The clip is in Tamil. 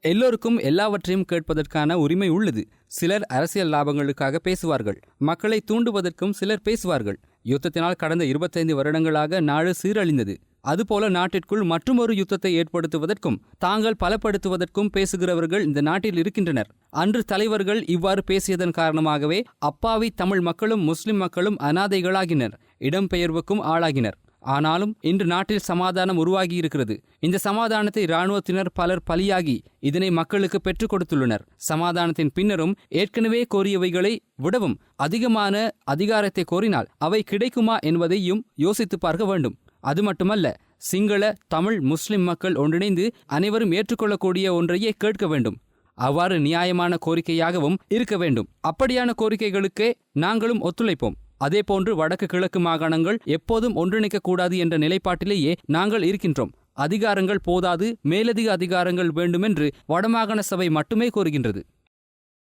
எல்லோருக்கும் எல்லாவற்றையும் கேட்பதற்கான உரிமை உள்ளது. சிலர் அரசியல் லாபங்களுக்காக பேசுவார்கள். மக்களை தூண்டுவதற்கும் சிலர் பேசுவார்கள். யுத்தத்தினால் கடந்த இருபத்தைந்து வருடங்களாக நாடு சீரழிந்தது. அதுபோல நாட்டிற்குள் மற்றொரு யுத்தத்தை ஏற்படுத்துவதற்கும் தாங்கள் பலப்படுத்துவதற்கும் பேசுகிறவர்கள் இந்த நாட்டில் இருக்கின்றனர். அன்று தலைவர்கள் இவ்வாறு பேசியதன் காரணமாகவே அப்பாவி தமிழ் மக்களும் முஸ்லிம் மக்களும் அனாதைகளாகினர். இடம்பெயர்வுக்கும் ஆளாகினர். ஆனாலும் இன்று நாட்டில் சமாதானம் உருவாகி இருக்கிறது இந்த சமாதானத்தை இராணுவத்தினர் பலர் பலியாகி இதனை மக்களுக்கு பெற்றுக் கொடுத்துள்ளனர். சமாதானத்தின் பின்னரும் ஏற்கனவே கோரியவைகளை விடவும் அதிகமான அதிகாரத்தை கோரினால் அவை கிடைக்குமா என்பதையும் யோசித்து பார்க்க வேண்டும். அது மட்டுமல்ல சிங்கள தமிழ் முஸ்லிம் மக்கள் ஒன்றிணைந்து அனைவரும் ஏற்றுக்கொள்ளக்கூடிய ஒன்றையே கேட்க வேண்டும். அவ்வாறு நியாயமான கோரிக்கையாகவும் இருக்க வேண்டும். அப்படியான கோரிக்கைகளுக்கே நாங்களும் ஒத்துழைப்போம். அதேபோன்று வடக்கு கிழக்கு மாகாணங்கள் எப்போதும் ஒன்றிணைக்க கூடாது என்ற நிலைப்பாட்டிலேயே நாங்கள் இருக்கின்றோம். அதிகாரங்கள் போதாது மேலதிக அதிகாரங்கள் வேண்டுமென்று வடமாகாண சபை மட்டுமே கோருகின்றது.